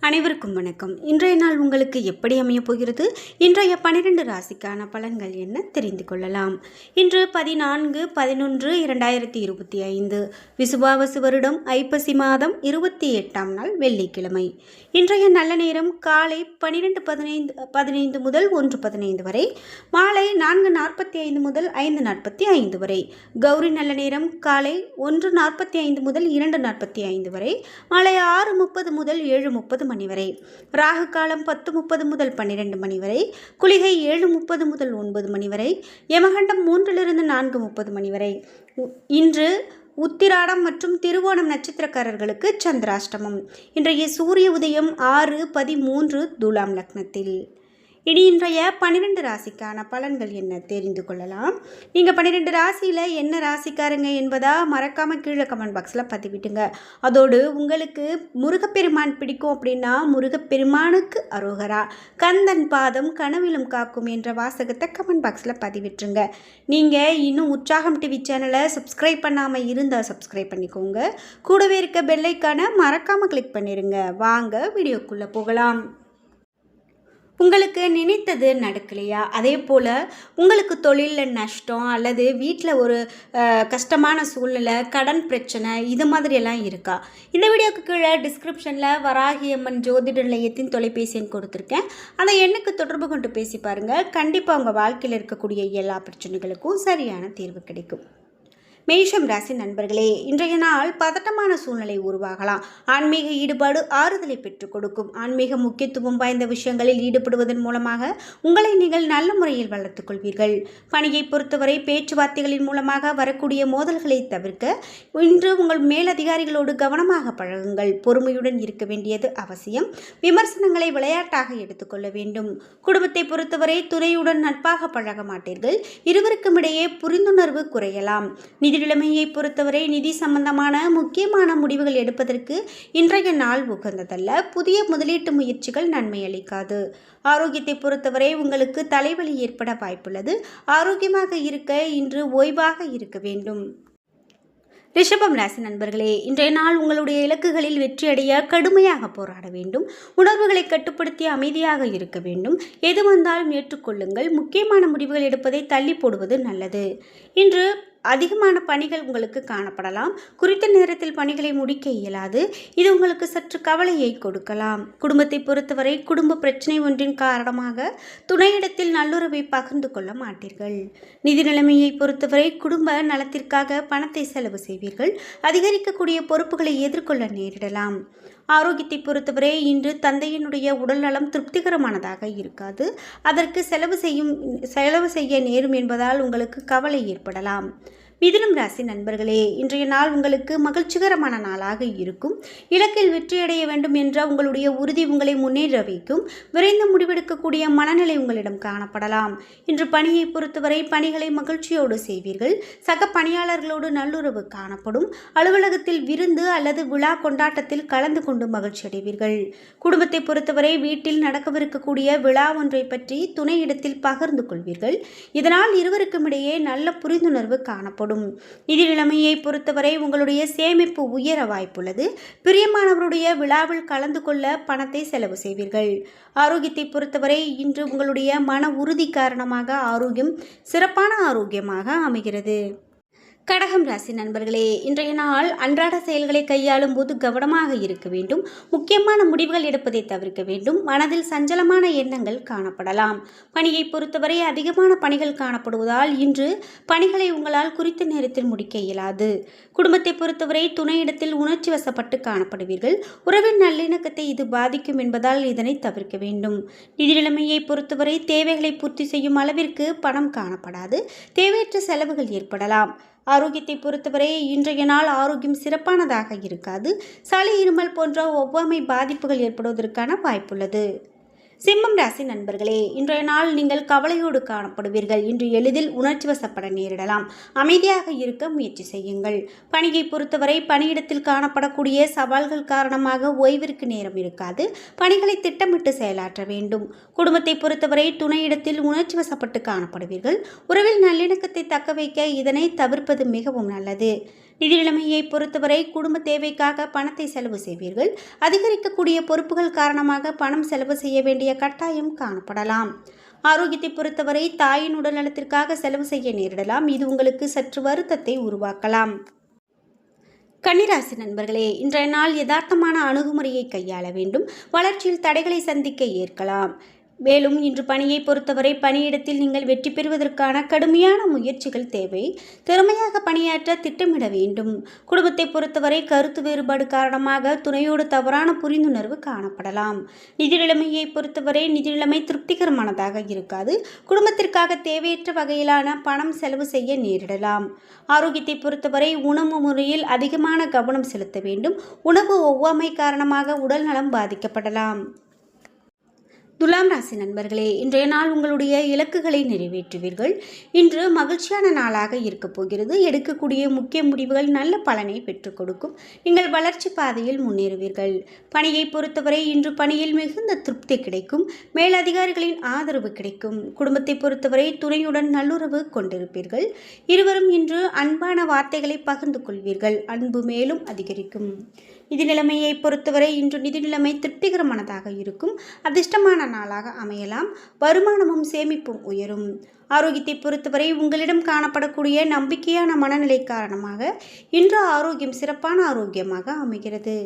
அனைவருக்கும் வணக்கம். இன்றைய நாள் உங்களுக்கு எப்படி அமையப் போகிறது? இன்றைய பனிரெண்டு ராசிக்கான பலன்கள் என்ன? தெரிந்து கொள்ளலாம். இன்று பதினான்கு பதினொன்று இரண்டாயிரத்தி இருபத்தி ஐந்து. விசுவாவசு வருடம் ஐப்பசி மாதம் இருபத்தி எட்டாம் நாள் வெள்ளிக்கிழமை. இன்றைய நல்ல நேரம் காலை பனிரெண்டு பதினைந்து பதினைந்து முதல் ஒன்று பதினைந்து வரை மாலை நான்கு நாற்பத்தி ஐந்து முதல் ஐந்து நாற்பத்தி ஐந்து வரை. கௌரி நல்ல நேரம் காலை ஒன்று நாற்பத்தி ஐந்து முதல் இரண்டு நாற்பத்தி ஐந்து வரை மாலை ஆறு முப்பது முதல் ஏழு முப்பது மணி வரை. ராகு காலம் பத்து முப்பது முதல் பன்னிரெண்டு மணி வரை. குளிகை ஏழு முப்பது முதல் ஒன்பது மணி வரை. யமகண்டம் மூன்றிலிருந்து நான்கு முப்பது மணி வரை. இன்று உத்திராடம் மற்றும் திருவோணம் நட்சத்திரக்காரர்களுக்கு சந்திராஷ்டமம். இன்றைய சூரிய உதயம் ஆறு பதிமூன்று துலாம் லக்னத்தில். இனி இன்றைய பன்னிரெண்டு ராசிக்கான பலன்கள் என்ன தெரிந்து கொள்ளலாம். நீங்கள் பன்னிரெண்டு ராசியில் என்ன ராசிக்காரங்க என்பதா மறக்காமல் கீழே கமெண்ட் பாக்ஸில் பதிவிட்டுங்க. அதோடு உங்களுக்கு முருகப்பெருமான் பிடிக்கும் அப்படின்னா முருகப்பெருமானுக்கு அரோகரா. கந்தன் பாதம் கனவிலும் காக்கும் என்ற வாசகத்தை கமெண்ட் பாக்ஸில் பதிவிட்டுருங்க. நீங்கள் இன்னும் உற்சாகம் டிவி சேனலை சப்ஸ்கிரைப் பண்ணாமல் இருந்தால் சப்ஸ்கிரைப் பண்ணிக்கோங்க. கூடவே இருக்க பெல்லைக்கான மறக்காமல் கிளிக் பண்ணிடுங்க வாங்க வீடியோக்குள்ளே போகலாம். உங்களுக்கு நினைத்தது நடக்கலையா? அதே போல் உங்களுக்கு தொழிலில் நஷ்டம் அல்லது வீட்டில் ஒரு கஷ்டமான சூழ்நிலை கடன் பிரச்சனை இது மாதிரியெல்லாம் இருக்கா? இந்த வீடியோக்கு கீழே டிஸ்கிரிப்ஷனில் வராகி அம்மன் ஜோதிட நிலையத்தின் தொலைபேசி எண் கொடுத்துருக்கேன். அந்த எண்ணுக்கு தொடர்பு கொண்டு பேசி பாருங்கள் கண்டிப்பாக உங்கள் வாழ்க்கையில் இருக்கக்கூடிய எல்லா பிரச்சனைகளுக்கும் சரியான தீர்வு கிடைக்கும். மேஷம் ராசி நண்பர்களே இன்றைய நாள் பதட்டமான சூழ்நிலை உருவாகலாம். ஆன்மீக ஈடுபாடு ஆறுதலை பெற்றுக் கொடுக்கும். ஆன்மீக முக்கியத்துவம் வாய்ந்த விஷயங்களில் ஈடுபடுவதன் மூலமாக உங்களை நீங்கள் நல்ல முறையில் வளர்த்துக் கொள்வீர்கள். பணியை பொறுத்தவரை பேச்சுவார்த்தைகளின் மூலமாக வரக்கூடிய மோதல்களை தவிர்க்க இன்று உங்கள் மேலதிகாரிகளோடு கவனமாக பழகுங்கள். பொறுமையுடன் இருக்க வேண்டியது அவசியம். விமர்சனங்களை விளையாட்டாக எடுத்துக்கொள்ள வேண்டும். குடும்பத்தை பொறுத்தவரை துணையுடன் நட்பாக பழக மாட்டீர்கள். இருவருக்கும் இடையே புரிந்துணர்வு குறையலாம். நிதி நிலைமையை பொறுத்தவரை நிதி சம்பந்தமான முக்கியமான முடிவுகள் எடுப்பதற்கு இன்றைய நாள் உகந்ததல்ல. புதிய முதலீட்டு முயற்சிகள் நன்மை அளிக்காது. ஆரோக்கியத்தை பொறுத்தவரை உங்களுக்கு தலைவலி ஏற்பட வாய்ப்புள்ளது. ஆரோக்கியமாக இருக்க இன்று ஓய்வாக இருக்க வேண்டும். ரிஷபம் ராசி நண்பர்களே இன்றைய நாள் உங்களுடைய இலக்குகளில் வெற்றியடைய கடுமையாக போராட வேண்டும். உணர்வுகளை கட்டுப்படுத்தி அமைதியாக இருக்க வேண்டும். எது வந்தாலும் ஏற்றுக்கொள்ளுங்கள். முக்கியமான முடிவுகள் எடுப்பதை தள்ளி போடுவது நல்லது. இன்று அதிகமான பணிகள் உங்களுக்கு காணப்படலாம். குறித்த நேரத்தில் பணிகளை முடிக்க இயலாது. இது உங்களுக்கு சற்று கவலையை கொடுக்கலாம். குடும்பத்தை பொறுத்தவரை குடும்ப பிரச்சனை ஒன்றின் காரணமாக துணையிடத்தில் நல்லுறவை பகிர்ந்து கொள்ள மாட்டீர்கள். நிதி நிலைமையை பொறுத்தவரை குடும்ப நலத்திற்காக பணத்தை செலவு செய்வீர்கள். அதிகரிக்கக்கூடிய பொறுப்புகளை எதிர்கொள்ள நேரிடலாம். ஆரோக்கியத்தை பொறுத்தவரை இன்று தந்தையினுடைய உடல்நலம் திருப்திகரமானதாக இருக்காது. அதற்கு செலவு செய்யும் செலவு செய்ய நேரும் என்பதால் உங்களுக்கு கவலை ஏற்படலாம். மிதுனம் ராசி நண்பர்களே இன்றைய நாள் உங்களுக்கு மகிழ்ச்சிகரமான நாளாக இருக்கும். இலக்கில் வெற்றியடைய வேண்டும் என்ற உங்களுடைய உறுதி உங்களை முன்னேற வைக்கும். விரைந்து முடிவெடுக்கக்கூடிய மனநிலை உங்களிடம் காணப்படலாம். இன்று பணியை பொறுத்தவரை பணிகளை மகிழ்ச்சியோடு செய்வீர்கள். சக பணியாளர்களோடு நல்லுறவு காணப்படும். அலுவலகத்தில் விருந்து அல்லது விழா கொண்டாட்டத்தில் கலந்து கொண்டு மகிழ்ச்சி அடைவீர்கள். குடும்பத்தை பொறுத்தவரை வீட்டில் நடக்கவிருக்கக்கூடிய விழா ஒன்றை பற்றி துணையிடத்தில் பகிர்ந்து கொள்வீர்கள். இதனால் இருவருக்கும் இடையே நல்ல புரிந்துணர்வு காணப்படும். நிதி நிலைமையை பொறுத்தவரை உங்களுடைய சேமிப்பு உயர வாய்ப்புள்ளது. பிரியமானவருடைய விழாவில் கலந்து கொள்ள பணத்தை செலவு செய்வீர்கள். ஆரோக்கியத்தை பொறுத்தவரை இன்று உங்களுடைய மன உறுதி காரணமாக ஆரோக்கியம் சிறப்பான ஆரோக்கியமாக அமைகிறது. கடகம் ராசி நண்பர்களே இன்றைய நாள் அன்றாட செயல்களை கையாளும் போது கவனமாக இருக்க வேண்டும். முக்கியமான முடிவுகள் எடுப்பதை தவிர்க்க வேண்டும். மனதில் சஞ்சலமான எண்ணங்கள் காணப்படலாம். பணியை பொறுத்தவரை அதிகமான பணிகள் காணப்படுவதால் இன்று பணிகளை உங்களால் குறித்த நேரத்தில் முடிக்க இயலாது. குடும்பத்தை பொறுத்தவரை துணையிடத்தில் உணர்ச்சி வசப்பட்டு காணப்படுவீர்கள். உறவின் நல்லிணக்கத்தை இது பாதிக்கும் என்பதால் இதனை தவிர்க்க வேண்டும். நிதி நிலைமையை பொறுத்தவரை தேவைகளை பூர்த்தி செய்யும் அளவிற்கு பணம் காணப்படாது. தேவையற்ற செலவுகள் ஏற்படலாம். ஆரோக்கியத்தை பொறுத்தவரை இன்றைய நாள் ஆரோக்கியம் சிறப்பானதாக இருக்காது. சளி இருமல் போன்ற ஒவ்வாமை பாதிப்புகள் ஏற்படுவதற்கான வாய்ப்புள்ளது. சிம்மம் ராசி நண்பர்களே இன்றைய நாள் நீங்கள் கவலையோடு காணப்படுவீர்கள். இன்று எளிதில் உணர்ச்சி வசப்பட நேரிடலாம். அமைதியாக இருக்க முயற்சி செய்யுங்கள். பணியை பொறுத்தவரை பணியிடத்தில் காணப்படக்கூடிய சவால்கள் காரணமாக ஓய்விற்கு நேரம் இருக்காது. பணிகளை திட்டமிட்டு செயலாற்ற வேண்டும். குடும்பத்தை பொறுத்தவரை துணையிடத்தில் உணர்ச்சி வசப்பட்டு காணப்படுவீர்கள். உறவில் நல்லிணக்கத்தை தக்க வைக்க இதனை தவிர்ப்பது மிகவும் நல்லது. நிதி நிலைமையை பொறுத்தவரை குடும்ப தேவைக்காக பணத்தை செலவு செய்வீர்கள். அதிகரிக்கக்கூடிய பொறுப்புகள் காரணமாக பணம் செலவு செய்ய வேண்டிய கட்டாயம் காணப்படலாம். ஆரோக்கியத்தை பொறுத்தவரை தாயின் உடல்நலத்திற்காக செலவு செய்ய நேரிடலாம். இது உங்களுக்கு சற்று வருத்தத்தை உருவாக்கலாம். கன்னிராசி நண்பர்களே இன்றைய நாள் யதார்த்தமான அணுகுமுறையை கையாள வேண்டும். வளர்ச்சியில் தடைகளை சந்திக்க ஏற்கலாம். மேலும் இன்று பணியை பொறுத்தவரை பணியிடத்தில் நீங்கள் வெற்றி பெறுவதற்கான கடுமையான முயற்சிகள் தேவை. திறமையாக பணியாற்ற திட்டமிட வேண்டும். குடும்பத்தை பொறுத்தவரை கருத்து வேறுபாடு காரணமாக துணையோடு தவறான புரிந்துணர்வு காணப்படலாம். நிதி நிலைமையை பொறுத்தவரை நிதி நிலைமை திருப்திகரமானதாக இருக்காது. குடும்பத்திற்காக தேவையற்ற வகையிலான பணம் செலவு செய்ய நேரிடலாம். ஆரோக்கியத்தை பொறுத்தவரை உணவு முறையில் அதிகமான கவனம் செலுத்த வேண்டும். உணவு ஒவ்வாமை காரணமாக உடல் நலம் பாதிக்கப்படலாம். துலாம் ராசி நண்பர்களே இன்றைய நாள் உங்களுடைய இலக்குகளை நிறைவேற்றுவீர்கள். இன்று மகிழ்ச்சியான நாளாக இருக்கப் போகிறது. எடுக்கக்கூடிய முக்கிய முடிவுகள் நல்ல பலனை பெற்றுக் கொடுக்கும். நீங்கள் வளர்ச்சி பாதையில் முன்னேறுவீர்கள். பணியை பொறுத்தவரை இன்று பணியில் மிகுந்த திருப்தி கிடைக்கும். மேலதிகாரிகளின் ஆதரவு கிடைக்கும். குடும்பத்தை பொறுத்தவரை துணையுடன் நல்லுறவு கொண்டிருப்பீர்கள். இருவரும் இன்று அன்பான வார்த்தைகளை பகிர்ந்து கொள்வீர்கள். அன்பு மேலும் அதிகரிக்கும். நிதி நிலைமையை பொறுத்தவரை இன்று நிதி நிலைமை திருப்திகரமானதாக இருக்கும். அதிர்ஷ்டமான நாளாக அமையலாம். வருமானமும் சேமிப்பும் உயரும். ஆரோக்கியத்தை பொறுத்தவரை உங்களிடம் காணப்படக்கூடிய நம்பிக்கையான மனநிலை காரணமாக இன்று ஆரோக்கியம் சிறப்பான ஆரோக்கியமாக அமைகிறது.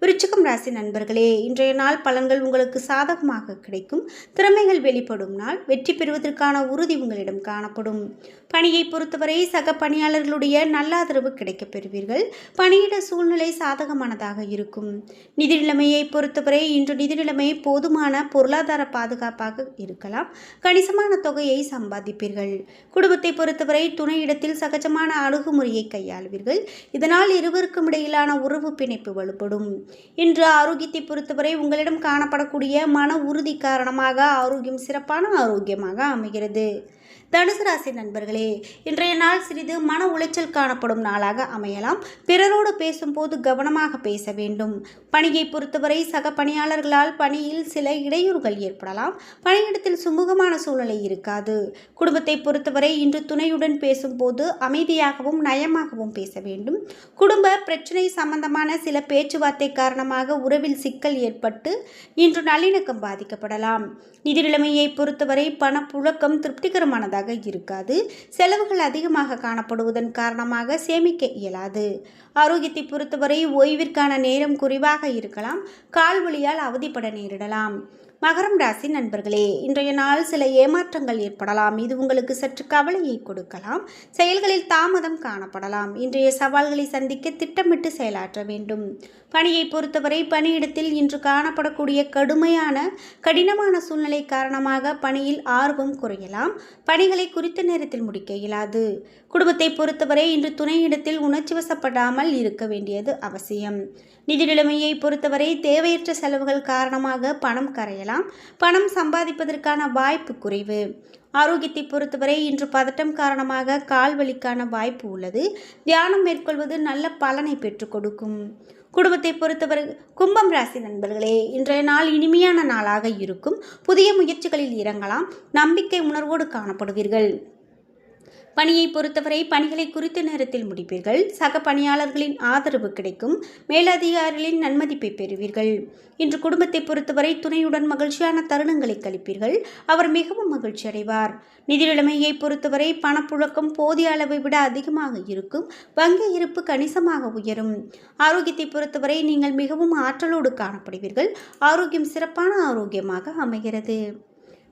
விருச்சிகம் ராசி நண்பர்களே இன்றைய நாள் பலன்கள் உங்களுக்கு சாதகமாக கிடைக்கும். திறமைகள் வெளிப்படும் நாள். வெற்றி பெறுவதற்கான உறுதி உங்களிடம் காணப்படும். பணியை பொறுத்தவரை சக பணியாளர்களுடைய நல்ல ஆதரவு கிடைக்கப் பெறுவீர்கள். பணியிட சூழ்நிலை சாதகமானதாக இருக்கும். நிதி நிலைமையை பொறுத்தவரை இன்று நிதி நிலைமை போதுமான பொருளாதார பாதுகாப்பாக இருக்கலாம். கணிசமான தொகையை சம்பாதிப்பீர்கள். குடும்பத்தை பொறுத்தவரை துணையிடத்தில் சகஜமான அணுகுமுறையை கையாளுவீர்கள். இதனால் இருவருக்கும் இடையிலான உறவு பிணைப்பு வலுப்படும். இன்று ஆரோக்கியத்தை பொறுத்தவரை உங்களிடம் காணப்படக்கூடிய மன உறுதி காரணமாக ஆரோக்கியம் சிறப்பான ஆரோக்கியமாக அமைகிறது. தனுசு ராசி நண்பர்களே இன்றைய நாள் சிறிது மன உளைச்சல் காணப்படும் நாளாக அமையலாம். பிறரோடு பேசும்போது கவனமாக பேச வேண்டும். பணியை பொறுத்தவரை சக பணியாளர்களால் பணியில் சில இடையூறுகள் ஏற்படலாம். பணியிடத்தில் சுமூகமான சூழ்நிலை இருக்காது. குடும்பத்தை பொறுத்தவரை இன்று துணையுடன் பேசும்போது அமைதியாகவும் நயமாகவும் பேச வேண்டும். குடும்ப பிரச்சனை சம்பந்தமான சில பேச்சுவார்த்தை காரணமாக உறவில் சிக்கல் ஏற்பட்டு இன்று நல்லிணக்கம் பாதிக்கப்படலாம். நிதி நிலைமையை பொறுத்தவரை பணப்புழக்கம் திருப்திகரமானதாக பயனுள்ளதாக இருக்காது. செலவுகள் அதிகமாக காணப்படுவதன் காரணமாக சேமிக்க இயலாது. ஆரோக்கியத்தை பொறுத்தவரை ஓய்விற்கான நேரம் குறைவாக இருக்கலாம். கால் வலியால் அவதிப்பட நேரிடலாம். மகரம் ராசி நண்பர்களே இன்றைய நாள் சில ஏமாற்றங்கள் ஏற்படலாம். இது உங்களுக்கு சற்று கவலையை கொடுக்கலாம். செயல்களில் தாமதம் காணப்படலாம். இன்றைய சவால்களை சந்திக்க திட்டமிட்டு செயலாற்ற வேண்டும். பணியை பொறுத்தவரை பணியிடத்தில் இன்று காணப்படக்கூடிய கடுமையான கடினமான சூழ்நிலை காரணமாக பணியில் ஆர்வம் குறையலாம். பணிகளை குறித்த நேரத்தில் முடிக்க இயலாது. குடும்பத்தை பொறுத்தவரை இன்று துணையிடத்தில் உணர்ச்சி வசப்படாமல் இருக்க வேண்டியது அவசியம். நிதி நிலைமையை பொறுத்தவரை தேவையற்ற செலவுகள் காரணமாக பணம் கரையலாம். பணம் சம்பாதிப்பதற்கான வாய்ப்பு குறைவு. ஆரோக்கியத்தை பொறுத்தவரை இன்று பதட்டம் காரணமாக கால் வலிக்கான வாய்ப்பு உள்ளது. தியானம் மேற்கொள்வது நல்ல பலனை பெற்றுக் கொடுக்கும். குடும்பத்தை பொறுத்தவரை கும்பம் ராசி நண்பர்களே இன்றைய நாள் இனிமையான நாளாக இருக்கும். புதிய முயற்சிகளில் இறங்கலாம். நம்பிக்கை உணர்வோடு காணப்படுவீர்கள். பணியை பொறுத்தவரை பணிகளை குறித்த நேரத்தில் முடிப்பீர்கள். சக பணியாளர்களின் ஆதரவு கிடைக்கும். மேலதிகாரிகளின் நன்மதிப்பை பெறுவீர்கள். இன்று குடும்பத்தை பொறுத்தவரை துணையுடன் மகிழ்ச்சியான தருணங்களை கழிப்பீர்கள். அவர் மிகவும் மகிழ்ச்சி அடைவார். நிதி நிலைமையை பொறுத்தவரை பணப்புழக்கம் போதிய அளவை விட அதிகமாக இருக்கும். வங்கி இருப்பு கணிசமாக உயரும். ஆரோக்கியத்தை பொறுத்தவரை நீங்கள் மிகவும் ஆற்றலோடு காணப்படுவீர்கள். ஆரோக்கியம் சிறப்பான ஆரோக்கியமாக அமைகிறது.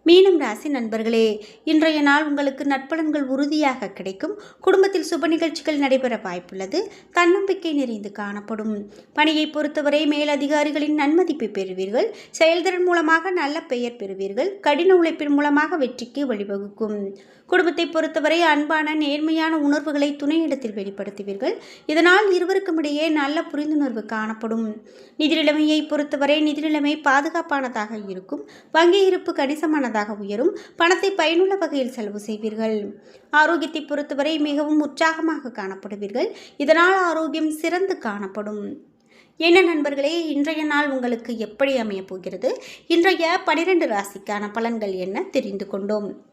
மீனம் ராசி நண்பர்களே இன்றைய நாள் உங்களுக்கு நட்பலன்கள் உறுதியாக கிடைக்கும். குடும்பத்தில் சுப நிகழ்ச்சிகள் நடைபெற வாய்ப்புள்ளது. தன்னம்பிக்கை நிறைந்து காணப்படும். பணியை பொறுத்தவரை மேலதிகாரிகளின் நன்மதிப்பை பெறுவீர்கள். செயல்திறன் மூலமாக நல்ல பெயர் பெறுவீர்கள். கடின உழைப்பின் மூலமாக வெற்றிக்கு வழிவகுக்கும். குடும்பத்தை பொறுத்தவரை அன்பான நேர்மையான உணர்வுகளை துணையிடத்தில் வெளிப்படுத்துவீர்கள். இதனால் இருவருக்கும் இடையே நல்ல புரிந்துணர்வு காணப்படும். நிதி நிலைமையை பொறுத்தவரை நிதி நிலைமை பாதுகாப்பானதாக இருக்கும். வங்கி இருப்பு கணிசமான கணிசமானதாக உயரும். பணத்தை பயனுள்ள வகையில் செலவு செய்வீர்கள். ஆரோக்கியத்தை பொறுத்தவரை மிகவும் உற்சாகமாக காணப்படுவீர்கள். இதனால் ஆரோக்கியம் சிறந்து காணப்படும். என்ன நண்பர்களே இன்றைய நாள் உங்களுக்கு எப்படி அமையப் போகிறது? இன்றைய பனிரெண்டு ராசிக்கான பலன்கள் என்ன தெரிந்து கொண்டோம்.